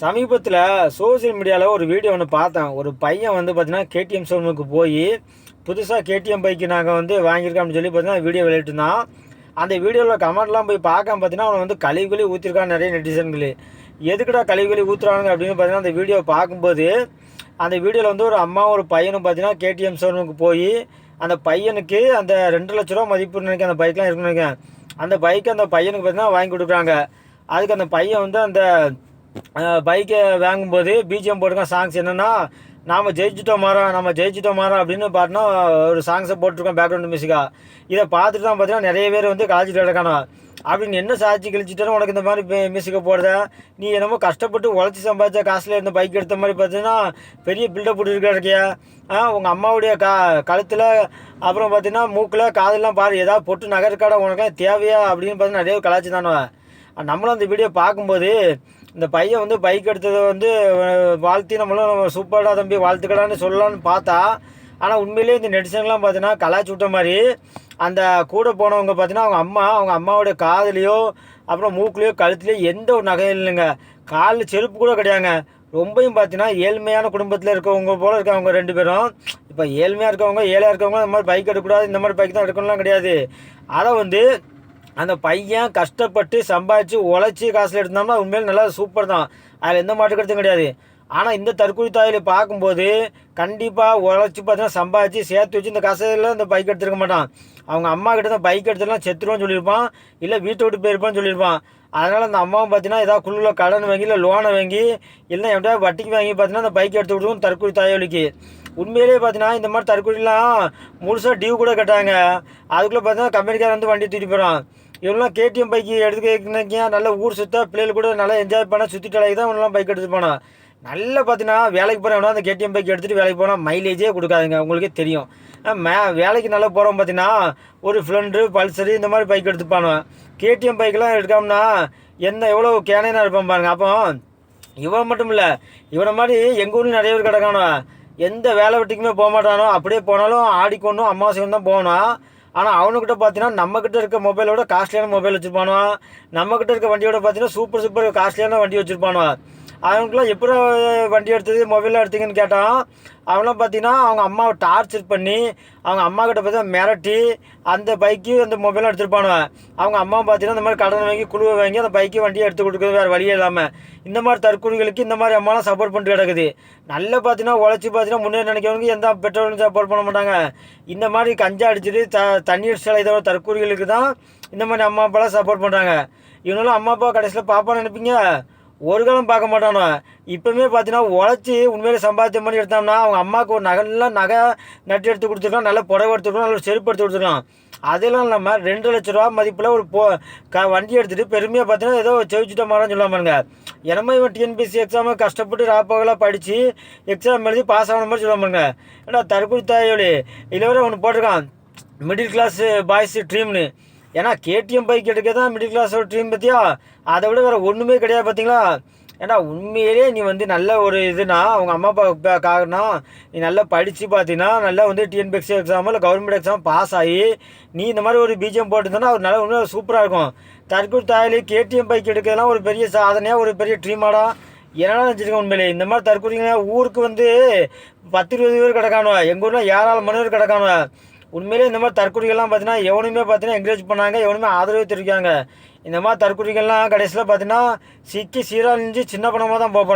சமீபத்தில் சோஷியல் மீடியாவில் ஒரு வீடியோ ஒன்று பார்த்தேன். ஒரு பையன் வந்து பார்த்தீங்கன்னா கேடிஎம் ஷோரூமுக்கு போய் புதுசாக கேடிஎம் பைக்கு நாங்கள் வந்து வாங்கியிருக்கோம் அப்படின்னு சொல்லி பார்த்தீங்கன்னா வீடியோ வெளியிட்டிருந்தான் அந்த வீடியோவில் கமெண்ட்லாம் போய் பார்க்க பார்த்தீங்கன்னா அவன் வந்து கழிவுகளி ஊற்றிருக்கான் நிறைய நெட்டிசன்களே எதுக்குடா கழிவுகளி ஊற்றுறாங்க அப்படின்னு பார்த்தீங்கன்னா அந்த வீடியோ பார்க்கும்போது அந்த வீடியோவில் வந்து ஒரு அம்மா ஒரு பையனும் பார்த்தீங்கன்னா கேடிஎம் ஷோரூமுக்கு போய் அந்த பையனுக்கு அந்த ரெண்டு லட்ச ரூபா மதிப்பு நினைக்க அந்த பைக்லாம் இருக்குன்னு நினைக்கிறேன். அந்த பைக்கு அந்த பையனுக்கு பார்த்தீங்கன்னா வாங்கி கொடுக்குறாங்க. அதுக்கு அந்த பையன் வந்து அந்த பைக்கை வாங்கும்போது பிஜிஎம் போட்டிருக்கோம் சாங்ஸ் என்னென்னா நாம் ஜெயிச்சிட்டோம் மாறோம் நம்ம ஜெயிச்சிட்டோம் மாறோம் அப்படின்னு பார்த்தோன்னா ஒரு சாங்ஸை போட்டிருக்கோம் பேக்ரவுண்ட் மியூசிக்காக இதை பார்த்துட்டு தான் பார்த்தீங்கன்னா நிறைய பேர் வந்து காலேஜ் கிடக்கணும் அப்படின்னு என்ன சாட்சி கழிச்சிட்டாலும் உனக்கு இந்த மாதிரி மியூசிக்கை போடுற நீ என்னமோ கஷ்டப்பட்டு உழைச்சி சம்பாதிச்ச காசில் இருந்த பைக் எடுத்த மாதிரி பார்த்தீங்கன்னா பெரிய பில்டப் இருக்கியா? ஆ உங்கள் அம்மாவுடைய கா கழுத்தில் அப்புறம் பார்த்தீங்கன்னா மூக்கில் காதெல்லாம் பாரு ஏதாவது பொட்டு நகருக்காட உனக்கு தேவையா? அப்படின்னு பார்த்தீங்கன்னா நிறைய கலாச்சி தானே நம்மளும் அந்த வீடியோ பார்க்கும்போது இந்த பையன் வந்து பைக் எடுத்ததை வந்து வாழ்த்தி நம்மளும் சூப்பராக தம்பி வாழ்த்துக்கடான்னு சொல்லலான்னு பார்த்தா ஆனால் உண்மையிலேயே இந்த நெடிசன்லாம் பார்த்தீங்கன்னா கலாச்சி விட்ட மாதிரி அந்த கூட போனவங்க பார்த்தீங்கன்னா அவங்க அம்மா அவங்க அம்மாவோடைய காதுலேயோ அப்புறம் மூக்குலேயோ கழுத்துலேயோ எந்த ஒரு நகையும் இல்லைங்க. காலில் செருப்பு கூட கிடையாங்க ரொம்பையும் பார்த்தீங்கன்னா ஏழ்மையான குடும்பத்தில் இருக்கவங்க போல் இருக்கவங்க ரெண்டு பேரும். இப்போ ஏழ்மையாக இருக்கவங்க ஏழையாக இருக்கவங்க இந்த மாதிரி பைக் எடுக்கக்கூடாது இந்த மாதிரி பைக் தான் எடுக்கணும்லாம் கிடையாது. அதை வந்து அந்த பையன் கஷ்டப்பட்டு சம்பாதிச்சு உழைச்சி காசில் எடுத்தோம்னா உண்மையில நல்லா சூப்பர் தான். அதில் எந்த மாற்று கருத்தும் கிடையாது. ஆனால் இந்த தற்கொலை தாயில் பார்க்கும்போது கண்டிப்பாக உழைச்சி பார்த்தீங்கன்னா சம்பாதிச்சு சேர்த்து வச்சு இந்த காசையில் இந்த பைக் எடுத்துருக்க மாட்டான். அவங்க அம்மா கிட்ட தான் பைக் எடுத்துலாம் செத்துருவான்னு சொல்லியிருப்பான். இல்லை வீட்டை விட்டு போயிருப்பான்னு சொல்லியிருப்பான். அதனால் அந்த அம்மாவும் பார்த்தீங்கன்னா ஏதாவது குழுவில் கடன் வாங்கி இல்லை லோனை வாங்கி இல்லை எப்படியா வட்டிக்கு வாங்கி பார்த்தீங்கன்னா அந்த பைக் எடுத்து விடுவோம் தற்கொலை தாயொலிக்கு உண்மையிலேயே பார்த்தீங்கன்னா இந்த மாதிரி தற்கொலைலாம் முழுசாக டியூ கூட கட்டாங்க. அதுக்குள்ளே பார்த்தீங்கன்னா கம்பெனிக்காரன் வந்து வண்டி தூக்கிட்டு போகிறான் இவங்களாம் கேடிஎம் பைக்கு எடுத்துக்கிங்க நல்லா ஊர் சுத்த பிள்ளைகள் கூட நல்லா என்ஜாய் பண்ண சுற்றிட்டு தான் இவங்களாம் பைக் எடுத்து போனான். நல்லா பார்த்தீங்கன்னா வேலைக்கு போகிறவனா அந்த கேடிஎம் பைக் எடுத்துகிட்டு வேலைக்கு போனால் மைலேஜே கொடுக்காதுங்க உங்களுக்கே தெரியும். மே வேலைக்கு நல்லா போகிறோம் பார்த்தீங்கன்னா ஒரு ஃப்ளெண்டு பல்சரு இந்த மாதிரி பைக் எடுத்துப்பானுவேன் கேடிஎம் பைக்கெலாம் எடுக்காமனா என்ன எவ்வளோ கேனையாக இருப்பான் பாருங்க. அப்போ இவன் மட்டும் இல்லை இவனை மாதிரி எங்கள் ஊர்லேயும் நிறைய பேர் கிடக்கானோ எந்த வேலை வெட்டிக்குமே போக மாட்டானோ அப்படியே போனாலும் ஆடிக்கொண்டும் அமாவாசையும் தான் போகணும் ஆனால் அவனுக்கிட்ட பார்த்தீங்கன்னா நம்மக்கிட்ட இருக்க மொபைலோட காஸ்ட்லியான மொபைல் வச்சுருப்பானுவா. நம்மக்கிட்ட இருக்க வண்டியோட பார்த்தீங்கன்னா சூப்பர் சூப்பர் காஸ்ட்லியான வண்டி வச்சுருப்பானுவா. அவனுக்குலாம் எப்படி வண்டி எடுத்தது மொபைலில் எடுத்தீங்கன்னு கேட்டான். அவங்களாம் பார்த்தீங்கன்னா அவங்க அம்மாவை டார்ச்சர் பண்ணி அவங்க அம்மா கிட்ட பார்த்தீங்கன்னா மிரட்டி அந்த பைக்கு அந்த மொபைலும் எடுத்துருப்பானுவ. அவங்க அம்மா பார்த்தீங்கன்னா இந்த மாதிரி கடன் வாங்கி குழுவை வாங்கி அந்த பைக்கு வண்டியை எடுத்து கொடுக்குறது வேறு வழியே இல்லாமல் இந்த மாதிரி தற்கொலைகளுக்கு இந்த மாதிரி அம்மாலாம் சப்போர்ட் பண்ணிட்டு கிடக்குது. நல்லா பார்த்தீங்கன்னா உழைச்சி பார்த்தீங்கன்னா முன்னேறி நினைக்கிறவங்க எந்த பெட்ரோலும் சப்போர்ட் பண்ண மாட்டாங்க. இந்த மாதிரி கஞ்சா அடிச்சுட்டு த தண்ணீர் சிலை இதோட தற்கொலைகளுக்கு தான் இந்த மாதிரி அம்மா அப்பாலாம் சப்போர்ட் பண்ணுறாங்க இவங்களும் அம்மா அப்பா கடைசியில் பாப்பான்னு நினைப்பீங்க? ஒரு காலம் பார்க்க மாட்டானா? இப்போவுமே பார்த்தீங்கன்னா உழைச்சி உண்மையிலே சம்பாதித்த பண்ணி எடுத்தோம்னா அவங்க அம்மாவுக்கு ஒரு நகைலாம் நகை நட்டு எடுத்து கொடுத்துருக்கலாம் நல்ல புடவை எடுத்துருக்கலாம் நல்ல செருப்பு எடுத்து கொடுத்துருக்கலாம். அதெல்லாம் இல்லாமல் ரெண்டு லட்ச ரூபா மதிப்பில் ஒரு போ க வண்டி எடுத்துகிட்டு பெருமையாக பார்த்தீங்கன்னா ஏதோ செவிச்சிட்ட மாறான்னு சொல்ல என்னமோ இவன் டிஎன்பிஎஸ்சி எக்ஸாமு கஷ்டப்பட்டு ராப்பகலாக படித்து எக்ஸாம் எழுதி பாஸ் ஆகணும் மாதிரி சொல்ல ஏன்னா தற்கொலை தாயோலி. இதில் வர ஒன்று போட்டிருக்கான். மிடில் கிளாஸ் பாய்ஸ் ட்ரீம்னு ஏன்னா கேடிஎம் பைக் எடுக்க தான் மிடில் கிளாஸோட ட்ரீம் பற்றியா அதை விட வேறு ஒன்றுமே கிடையாது பார்த்தீங்களா ஏன்னா உண்மையிலே நீ வந்து நல்ல ஒரு இதுனா அவங்க அம்மா அப்பா காரணம் நீ நல்லா படித்து பார்த்தீங்கன்னா நல்லா வந்து டிஎன்பிஎஸ்சி எக்ஸாமோ இல்லை கவர்மெண்ட் எக்ஸாம் பாஸ் ஆகி நீ இந்த மாதிரி ஒரு பிஜிஎம் போட்டுருந்தோன்னா ஒரு நல்ல சூப்பராக இருக்கும். தற்கொலை தாயலி கேடிஎம் பைக் எடுக்கிறதுலாம் ஒரு பெரிய சாதனையாக ஒரு பெரிய ட்ரீமாடா என்னடா நினச்சிருக்கேன் உண்மையிலே? இந்த மாதிரி தற்கொலைங்க ஊருக்கு வந்து பத்து இருபது பேர் கிடக்கானுவா. எங்கள் ஊரில் ஏழாயிரம் மணி பேர் கிடக்கானுவா. உண்மையிலே இந்த மாதிரி தற்கொலைகள்லாம் பார்த்தீங்கன்னா எவனுமே பார்த்தீங்கன்னா என்கரேஜ் பண்ணாங்க எவனுமே ஆதரவு தெரிவிக்காங்க. இந்த மாதிரி தற்கொலைகள்லாம் கடைசியில் பார்த்தீங்கன்னா சிக்கி சீராக சீரழிஞ்சு சின்ன பணமாக தான் போக